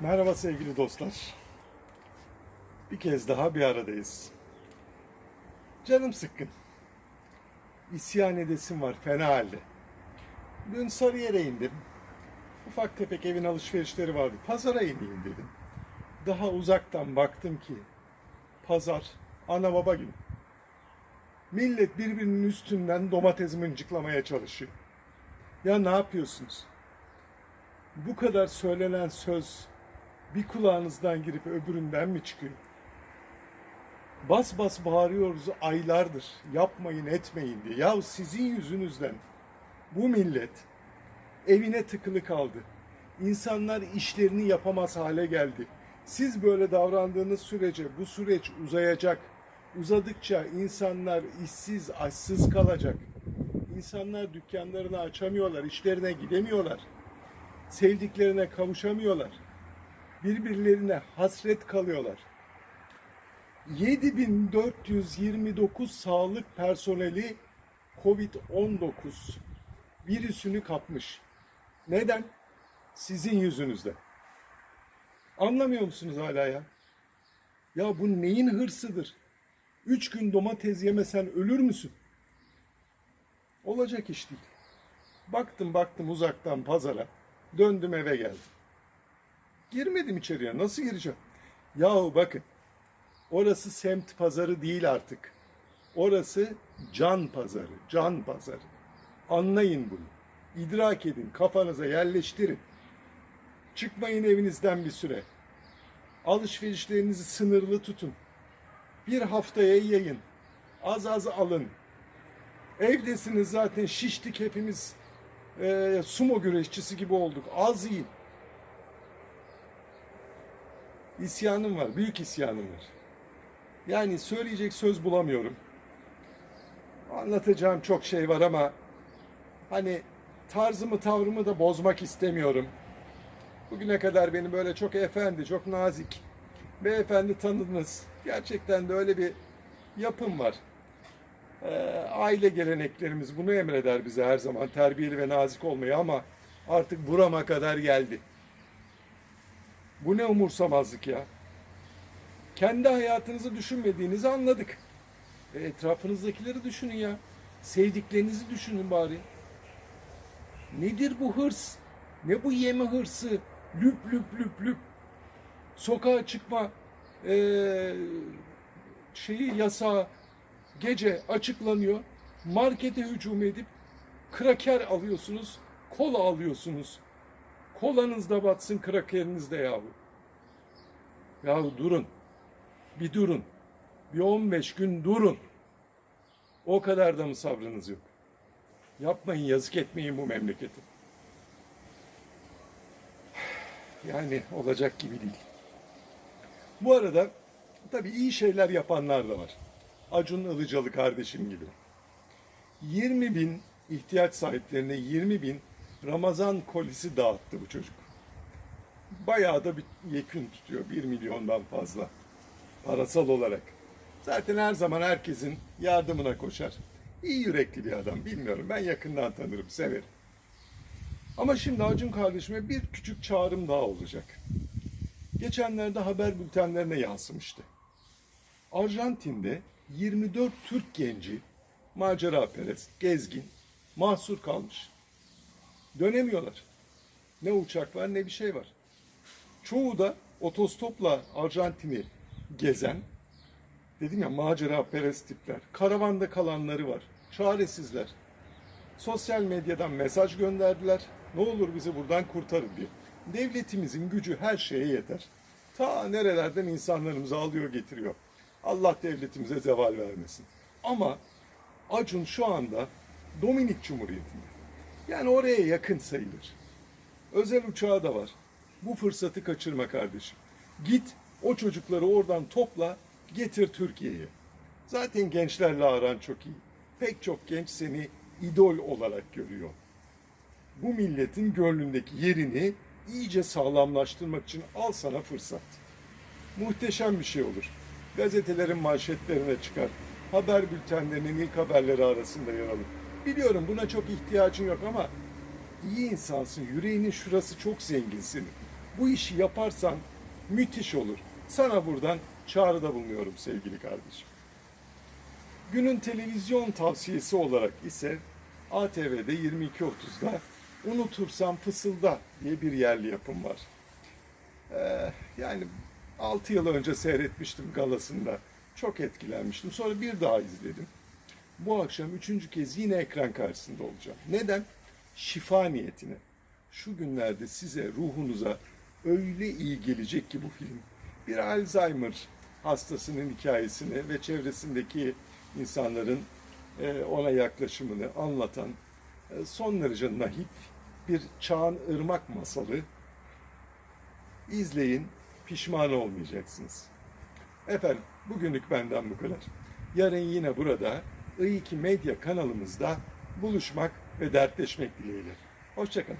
Merhaba sevgili dostlar. Bir kez daha bir aradayız. Canım sıkkın. İsyan edesim var fena halde. Dün Sarıyer'e indim. Ufak tefek evin alışverişleri vardı. Pazara ineyim dedim. Daha uzaktan baktım ki pazar ana baba günü. Millet birbirinin üstünden domates mıncıklamaya çalışıyor. Ya ne yapıyorsunuz? Bu kadar söylenen söz bir kulağınızdan girip öbüründen mi çıkıyor? Bas bas bağırıyoruz aylardır. Yapmayın etmeyin diye. Ya sizin yüzünüzden bu millet evine tıkılı kaldı. İnsanlar işlerini yapamaz hale geldi. Siz böyle davrandığınız sürece bu süreç uzayacak. Uzadıkça insanlar işsiz, açsız kalacak. İnsanlar dükkanlarını açamıyorlar, işlerine gidemiyorlar. Sevdiklerine kavuşamıyorlar. Birbirlerine hasret kalıyorlar. 7429 sağlık personeli Covid-19 virüsünü kapmış. Neden? Sizin yüzünüzden. Anlamıyor musunuz hala ya? Ya bu neyin hırsıdır? Üç gün domates yemesen ölür müsün? Olacak iş değil. Baktım baktım uzaktan pazara. Döndüm eve geldim. Girmedim içeriye. Nasıl gireceğim? Yahu bakın. Orası semt pazarı değil artık. Orası can pazarı. Can pazarı. Anlayın bunu. İdrak edin. Kafanıza yerleştirin. Çıkmayın evinizden bir süre. Alışverişlerinizi sınırlı tutun. Bir haftaya yayın. Az az alın. Evdesiniz zaten şiştik hepimiz. Ee, sumo güreşçisi gibi olduk. Az yiyin. İsyanım var. Büyük isyanım var. Yani söyleyecek söz bulamıyorum. Anlatacağım çok şey var ama hani tarzımı tavrımı da bozmak istemiyorum. Bugüne kadar beni böyle çok efendi, çok nazik, beyefendi tanıdınız. Gerçekten de öyle bir yapım var. Ee, aile geleneklerimiz bunu emreder bize her zaman terbiyeli ve nazik olmayı ama artık burama kadar geldi. Bu ne umursamazlık ya. Kendi hayatınızı düşünmediğinizi anladık. E, etrafınızdakileri düşünün ya. Sevdiklerinizi düşünün bari. Nedir bu hırs? Ne bu yeme hırsı? Lüp lüp lüp lüp. Sokağa çıkma e, şeyi yasağı gece açıklanıyor. Markete hücum edip kraker alıyorsunuz, kola alıyorsunuz. Kolanız da batsın, krakeriniz de yahu. Yahu durun. Bir durun. Bir 15 gün durun. O kadar da mı sabrınız yok? Yapmayın, yazık etmeyin bu memleketi. Yani olacak gibi değil. Bu arada tabii iyi şeyler yapanlar da var. Acun Ilıcalı kardeşim gibi. 20 bin ihtiyaç sahiplerine 20 bin Ramazan kolisi dağıttı bu çocuk. Bayağı da bir yekün tutuyor. 1 milyondan fazla parasal olarak. Zaten her zaman herkesin yardımına koşar. İyi yürekli bir adam. Bilmiyorum. Ben yakından tanırım, severim. Ama şimdi Acun kardeşime bir küçük çağrım daha olacak. Geçenlerde haber bültenlerine yansımıştı. Arjantin'de 24 Türk genci macera perest, gezgin, mahsur kalmış. Dönemiyorlar. Ne uçak var ne bir şey var. Çoğu da otostopla Arjantin'i gezen, dedim ya macera perest tipler. Karavanda kalanları var. Çaresizler. Sosyal medyadan mesaj gönderdiler. Ne olur bizi buradan kurtarın diye. Devletimizin gücü her şeye yeter. Ta nerelerden insanlarımızı alıyor getiriyor. Allah devletimize zeval vermesin. Ama Acun şu anda Dominik Cumhuriyeti'nde. Yani oraya yakın sayılır. Özel uçağı da var. Bu fırsatı kaçırma kardeşim. Git o çocukları oradan topla, getir Türkiye'ye. Zaten gençlerle aran çok iyi. Pek çok genç seni idol olarak görüyor. Bu milletin gönlündeki yerini iyice sağlamlaştırmak için al sana fırsat. Muhteşem bir şey olur. Gazetelerin manşetlerine çıkar. Haber bültenlerinin ilk haberleri arasında yer alır. Biliyorum buna çok ihtiyacın yok ama iyi insansın. Yüreğinin şurası çok zengin senin. Bu işi yaparsan müthiş olur. Sana buradan çağrıda bulunuyorum sevgili kardeşim. Günün televizyon tavsiyesi olarak ise ATV'de 22.30'da Unutursam Fısılda diye bir yerli yapım var. Ee, yani 6 yıl önce seyretmiştim galasında. Çok etkilenmiştim. Sonra bir daha izledim. Bu akşam üçüncü kez yine ekran karşısında olacağım. Neden? Şifa niyetine. Şu günlerde size, ruhunuza öyle iyi gelecek ki bu film. Bir Alzheimer hastasının hikayesini ve çevresindeki insanların e, ona yaklaşımını anlatan e, son derece naif bir çağın ırmak masalı. İzleyin, pişman olmayacaksınız. Efendim, bugünlük benden bu kadar. Yarın yine burada i2 Medya kanalımızda buluşmak ve dertleşmek dileğiyle. Hoşçakalın.